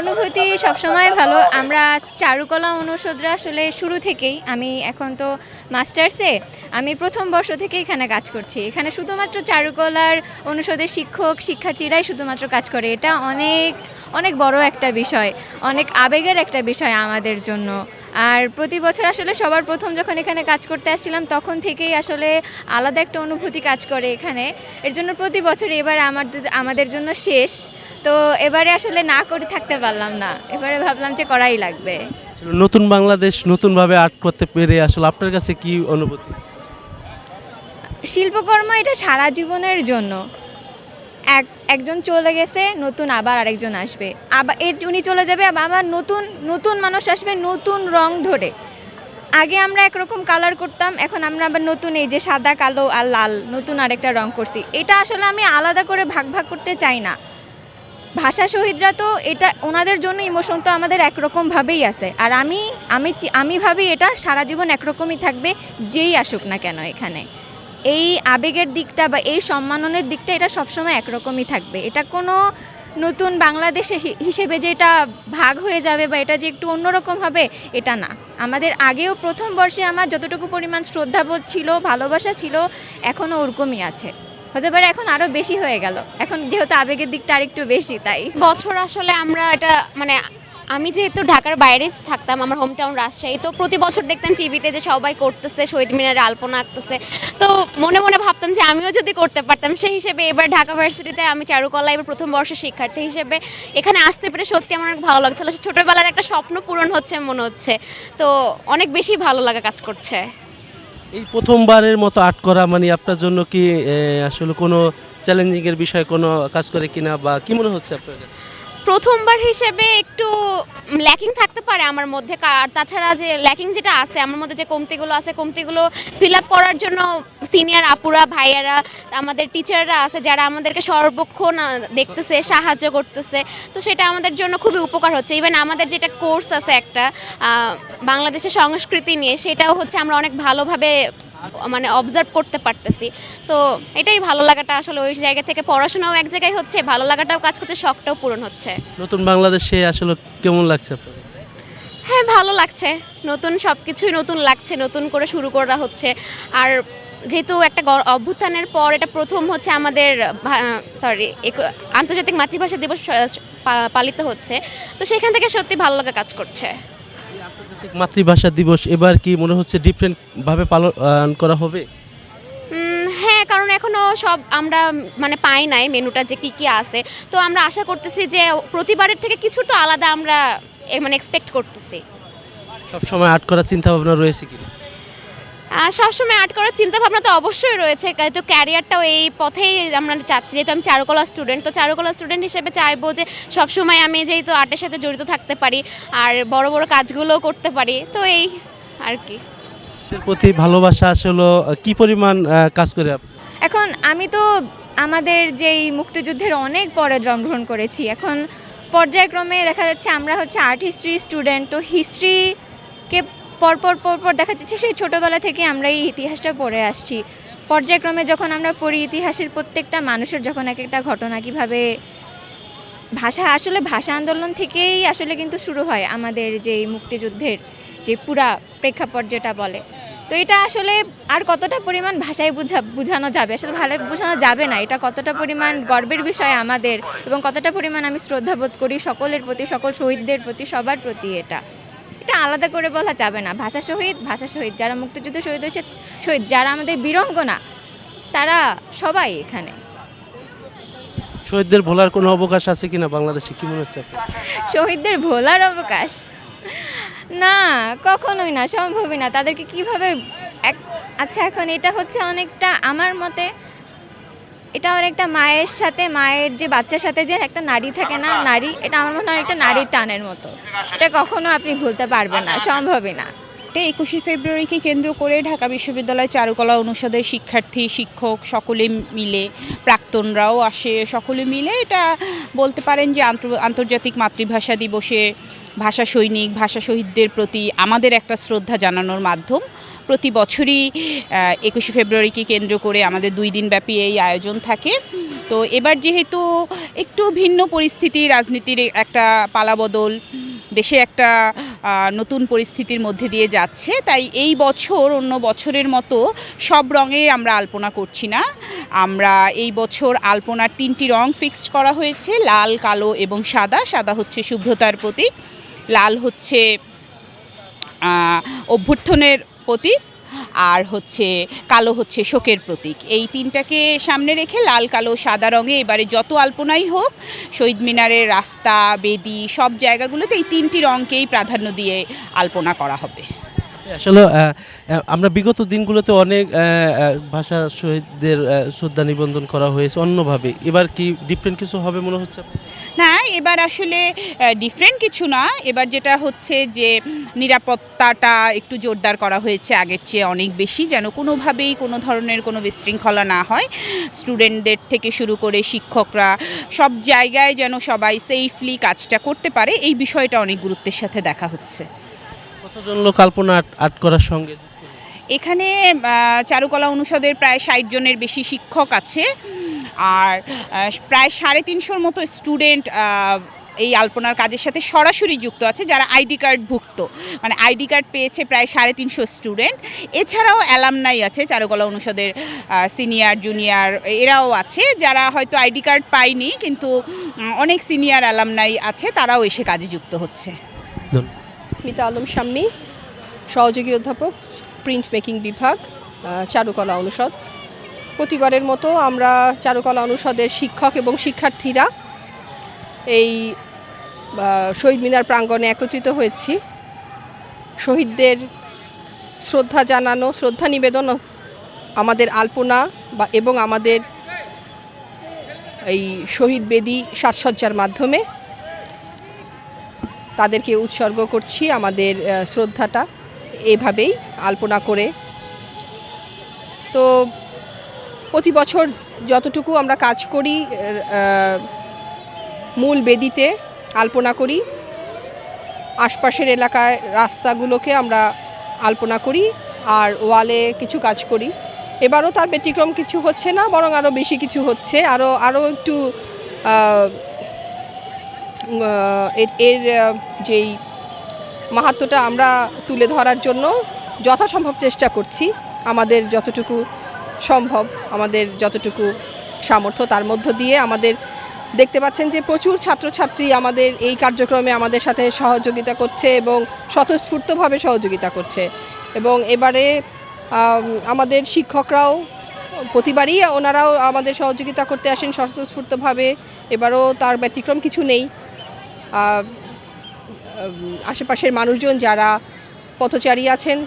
অনুভূতি সবসময় ভালো। আমরা চারুকলা অনুষদরা আসলে শুরু থেকেই, আমি এখন তো মাস্টার্সে, আমি প্রথম বর্ষ থেকে এখানে কাজ করছি। এখানে শুধুমাত্র চারুকলার অনুষদের শিক্ষক, শিক্ষার্থীরাই শুধুমাত্র কাজ করে। এটা অনেক অনেক বড় একটা বিষয়, অনেক আবেগের একটা বিষয় আমাদের জন্য। আর প্রতি বছর আসলে সবার প্রথম যখন এখানে কাজ করতে আসছিলাম, তখন থেকেই আসলে আলাদা একটা অনুভূতি কাজ করে এখানে। এর জন্য প্রতি বছর এবার আমাদের আমাদের জন্য শেষ। তো এবারে আসলে না করে থাকতে পারলাম না। এবারে ভাবলাম যে করাই লাগবে। নতুন বাংলাদেশ নতুনভাবে আর্ট করতে পেরে আসলে আপনার কাছে কি অনুভূতি? শিল্পকর্ম এটা সারা জীবনের জন্য। এক একজন চলে গেছে নতুন আবার আরেকজন আসবে। আবার এ উনি চলে যাবে আবার আবার নতুন নতুন মানুষ আসবে নতুন রং ধরে। আগে আমরা একরকম কালার করতাম এখন আমরা আবার নতুন এই যে সাদা কালো আর লাল নতুন আরেকটা রং করছি। এটা আসলে আমি আলাদা করে ভাগ ভাগ করতে চাই না। ভাষা শহীদরা তো এটা, ওনাদের জন্য ইমোশন তো আমাদের একরকমভাবেই আছে। আর আমি আমি আমি ভাবি এটা সারা জীবন একরকমই থাকবে, যেই আসুক না কেন এখানে। এই আবেগের দিকটা বা এই সম্মাননের দিকটা এটা সবসময় একরকমই থাকবে। এটা কোনো নতুন বাংলাদেশে হিসেবে যে এটা ভাগ হয়ে যাবে বা এটা যে একটু অন্যরকম হবে, এটা না। আমাদের আগেও প্রথম বর্ষে আমার যতটুকু পরিমাণ শ্রদ্ধাবোধ ছিল, ভালোবাসা ছিল, এখনও ওরকমই আছে। হতে পারে এখন আরও বেশি হয়ে গেল। এখন যেহেতু আবেগের দিকটা আরেকটু বেশি, তাই। বছর আসলে আমরা এটা মানে আমি যেহেতু ঢাকার বাইরে থাকতাম, আমার হোম টাউন রাজশাহী, তো প্রতি বছর দেখতাম টিভিতে যে সবাই করতেছে, শহীদ মিনারে আলপনা আঁকতেছে। তো মনে মনে ভাবতাম যে আমিও যদি করতে পারতাম, সেই হিসেবে এবার ঢাকা ভার্সিটিতে আমি চারুকলা এবার প্রথম বর্ষের শিক্ষার্থী হিসেবে এখানে আসতে পেরে সত্যি আমার অনেক ভালো লাগছিল ছোটোবেলার একটা স্বপ্ন পূরণ হচ্ছে, মনে হচ্ছে। তো অনেক বেশি ভালো লাগা কাজ করছে। এই প্রথমবারের মতো আর্ট করা মানে আপনার জন্য কি আসলে কোনো চ্যালেঞ্জিংয়ের বিষয়ে বিষয় কোনো কাজ করে কিনা বা কী মনে হচ্ছে আপনার কাছে? প্রথমবার হিসেবে একটু ল্যাকিং থাকতে পারে আমার মধ্যে। আর তাছাড়া যে ল্যাকিং যেটা আছে, আমার মধ্যে যে কমতিগুলো আছে, কমতিগুলো ফিল আপ করার জন্য সিনিয়র আপুরা, ভাইয়ারা, আমাদের টিচাররা আছে যারা আমাদেরকে সর্বক্ষণ দেখতেছে, সাহায্য করতেছে। তো সেটা আমাদের জন্য খুবই উপকার হচ্ছে। ইভেন আমাদের যেটা কোর্স আছে একটা বাংলাদেশের সংস্কৃতি নিয়ে, সেটাও হচ্ছে আমরা অনেক ভালোভাবে মানে অবজার্ভ করতে পারতেছি। তো এটাই ভালো লাগাটা আসলে ওই জায়গা থেকে পড়াশোনাও এক জায়গায় হচ্ছে ভালো লাগাটাও কাজ করছে শখটাও পূরণ হচ্ছে। নতুন বাংলাদেশে আসলে কেমন লাগছে আপনার? হ্যাঁ ভালো লাগছে। নতুন সব কিছুই নতুন লাগছে নতুন করে শুরু করা হচ্ছে। আর যেহেতু একটা অভ্যুত্থানের পর এটা প্রথম হচ্ছে আমাদের সরি আন্তর্জাতিক মাতৃভাষা দিবস পালিত হচ্ছে। তো সেখান থেকে সত্যি ভালো লাগা কাজ করছে। আন্তর্জাতিক মাতৃভাষা দিবস এবার কি মনে হচ্ছে ডিফারেন্ট ভাবে পালন করা হবে? হ্যাঁ কারণ এখনও সব আমরা মানে পাই নাই মেনুটা যে কি কি আছে। তো আমরা আশা করতেছি যে প্রতিবারের থেকে কিছু তো আলাদা আমরা মানে এক্সপেক্ট করতেছি। সব সময় আর্ট করার চিন্তা ভাবনা রয়েছে কি সবসময় আর্ট করার চিন্তা ভাবনা তো অবশ্যই রয়েছে তো ক্যারিয়ারটাও এই পথেই আমরা চাচ্ছি যেহেতু আমি চারুকলা স্টুডেন্ট তো চারুকলা স্টুডেন্ট হিসেবে চাইব যে সবসময় আমি যেহেতু আর্টের সাথে জড়িত থাকতে পারি আর বড় বড় কাজগুলোও করতে পারি তো এই আর কি। প্রতি ভালোবাসা আসলে কি পরিমাণ কাজ করে এখন আমি তো আমাদের যেই মুক্তিযুদ্ধের অনেক পরে জন্মগ্রহণ করেছি এখন পর্যায়ক্রমে দেখা যাচ্ছে আমরা হচ্ছে আর্ট হিস্ট্রি স্টুডেন্ট তো হিস্ট্রিকে পরপর পরপর দেখা যাচ্ছে সেই ছোটোবেলা থেকে আমরা এই ইতিহাসটা পড়ে আসছি। পর্যায়ক্রমে যখন আমরা পড়ি, ইতিহাসের প্রত্যেকটা মানুষের যখন এক একটা ঘটনা কীভাবে ভাষা, আসলে ভাষা আন্দোলন থেকেই আসলে কিন্তু শুরু হয় আমাদের যে মুক্তিযুদ্ধের যে পুরা প্রেক্ষাপট যেটা বলে। তো এটা আসলে আর কতটা পরিমাণ ভাষায় বুঝা, বোঝানো যাবে? আসলে ভালো বোঝানো যাবে না। এটা কতটা পরিমাণ গর্বের বিষয় আমাদের এবং কতটা পরিমাণ আমি শ্রদ্ধাবোধ করি সকলের প্রতি, সকল শহীদদের প্রতি, সবার প্রতি এটা। এটা আলাদা করে বলা যাবে না। ভাষা শহীদ ভাষা শহীদ। যারা মুক্তিযুদ্ধ শহীদ হয়েছে শহীদ। যারা আমাদের বীরঙ্গনা তারা সবাই এখানে। শহীদদের ভোলার কোনো অবকাশ আছে কিনা বাংলাদেশে? কি মনে হচ্ছে শহীদদের ভোলার অবকাশ? না কখনোই না সম্ভবই না। তাদেরকে কীভাবে এক আচ্ছা এখন এটা হচ্ছে অনেকটা আমার মতে এটা অনেকটা মায়ের সাথে, মায়ের যে বাচ্চার সাথে যে একটা নারী থাকে না, নারী, এটা আমার মনে হয় একটা নারীর টানের মতো। এটা কখনো আপনি ভুলতে পারবেন না, সম্ভবই না। এটা একুশে ফেব্রুয়ারিকে কেন্দ্র করে ঢাকা বিশ্ববিদ্যালয় চারুকলা অনুষদের শিক্ষার্থী, শিক্ষক সকলে মিলে, প্রাক্তনরাও আসে সকলে মিলে। এটা বলতে পারেন যে আন্তর- আন্তর্জাতিক মাতৃভাষা দিবসে ভাষা সৈনিক, ভাষা শহীদদের প্রতি আমাদের একটা শ্রদ্ধা জানানোর মাধ্যম। প্রতি বছরই একুশে ফেব্রুয়ারিকে কেন্দ্র করে আমাদের দুই দিনব্যাপী এই আয়োজন থাকে। তো এবার যেহেতু একটু ভিন্ন পরিস্থিতি, রাজনীতির একটা পালাবদল, দেশে একটা নতুন পরিস্থিতির মধ্যে দিয়ে যাচ্ছে, তাই এই বছর, অন্য বছরের মতো সব রঙে আমরা আলপনা করছি না। আমরা এই বছর আলপনার তিনটি রং ফিক্সড করা হয়েছে, লাল, কালো এবং সাদা। সাদা হচ্ছে শুভ্রতার প্রতীক। লাল হচ্ছে অভ্যুত্থনের প্রতীক আর হচ্ছে কালো হচ্ছে শোকের প্রতীক। এই তিনটাকে সামনে রেখে লাল, কালো, সাদা রঙে এবারে যত আলপনাই হোক, শহীদ মিনারের রাস্তা, বেদি সব জায়গাগুলোতে এই তিনটি রঙকেই প্রাধান্য দিয়ে আলপনা করা হবে। আসলে আমরা বিগত দিনগুলোতে অনেক ভাষা শহীদদের শ্রদ্ধা নিবন্ধন করা হয়েছে অন্যভাবে। এবার কি ডিফারেন্ট কিছু হবে মনে হচ্ছে? না, এবার আসলে ডিফারেন্ট কিছু না। এবার যেটা হচ্ছে যে, নিরাপত্তাটা একটু জোরদার করা হয়েছে আগের চেয়ে অনেক বেশি, যেন কোনোভাবেই কোনো ধরনের কোনো বিশৃঙ্খলা না হয়। স্টুডেন্টদের থেকে শুরু করে শিক্ষকরা, সব জায়গায় যেন সবাই সেফলি কাজটা করতে পারে, এই বিষয়টা অনেক গুরুত্বের সাথে দেখা হচ্ছে। কতজন লোক আলপনা আর্ট করার সঙ্গে এখানে চারুকলা অনুষদের প্রায় ষাট জনের বেশি শিক্ষক আছে। আর প্রায় সাড়ে তিনশোর মতো স্টুডেন্ট এই আলপনার কাজের সাথে সরাসরি যুক্ত আছে যারা আইডি কার্ড ভুক্ত। মানে আইডি কার্ড পেয়েছে প্রায় সাড়ে তিনশো স্টুডেন্ট। এছাড়াও অ্যালামনাই আছে চারুকলা অনুষদের সিনিয়র জুনিয়র এরাও আছে যারা হয়তো আইডি কার্ড পায়নি কিন্তু অনেক সিনিয়র অ্যালামনাই আছে তারাও এসে কাজে যুক্ত হচ্ছে। স্মিতা আলম শাম্মী সহযোগী অধ্যাপক প্রিন্ট মেকিং বিভাগ চারুকলা অনুষদ। প্রতিবারের মতো আমরা চারুকলা অনুষদের শিক্ষক এবং শিক্ষার্থীরা এই শহীদ মিনার প্রাঙ্গণে একত্রিত হয়েছি। শহীদদের শ্রদ্ধা জানানো, শ্রদ্ধা নিবেদন আমাদের আলপনা বা এবং আমাদের এই শহীদ বেদি সাজসজ্জার মাধ্যমে তাদেরকে উৎসর্গ করছি আমাদের শ্রদ্ধাটা। এভাবেই আলপনা করে। তো প্রতি বছর যতটুকু আমরা কাজ করি মূল বেদিতে আলপনা করি। আশপাশের এলাকায় রাস্তাগুলোকে আমরা আলপনা করি আর ওয়ালে কিছু কাজ করি। এবারও তার ব্যতিক্রম কিছু হচ্ছে না, বরং আরও বেশি কিছু হচ্ছে। আরও আরও একটু এর যেই মাহাত্ম্যটা আমরা তুলে ধরার জন্য যথাসম্ভব চেষ্টা করছি, আমাদের যতটুকু সম্ভব, আমাদের যতটুকু সামর্থ্য তার মধ্য দিয়ে আমাদের দেখতে পাচ্ছেন যে প্রচুর ছাত্রছাত্রী আমাদের এই কার্যক্রমে আমাদের সাথে সহযোগিতা করছে এবং স্বতঃস্ফূর্তভাবে সহযোগিতা করছে। এবং এবারে আমাদের শিক্ষকরাও, প্রতিবারই ওনারাও আমাদের সহযোগিতা করতে আসেন স্বতঃস্ফূর্তভাবে। এবারও তার ব্যতিক্রম কিছু নেই। আশেপাশের মানুষজন যারা পথচারী আছেন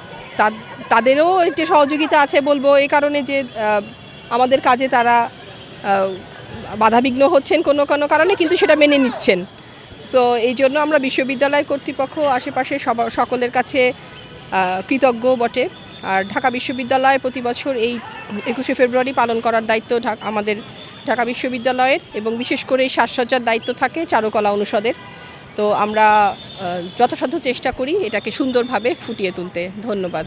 তাদেরও একটি সহযোগিতা আছে বলব এই কারণে যে আমাদের কাজে তারা বাধাবিঘ্ন হচ্ছেন কোনো কোনো কারণে কিন্তু সেটা মেনে নিচ্ছেন। তো এই জন্য আমরা বিশ্ববিদ্যালয় কর্তৃপক্ষ আশেপাশে সকলের কাছে কৃতজ্ঞ বটে। আর ঢাকা বিশ্ববিদ্যালয় প্রতি বছর এই একুশে ফেব্রুয়ারি পালন করার দায়িত্ব আমাদের ঢাকা বিশ্ববিদ্যালয়ের এবং বিশেষ করে এই সাজসজ্জার দায়িত্ব থাকে চারুকলা অনুষদের। তো আমরা যথাসাধ্য চেষ্টা করি এটাকে সুন্দরভাবে ফুটিয়ে তুলতে। ধন্যবাদ।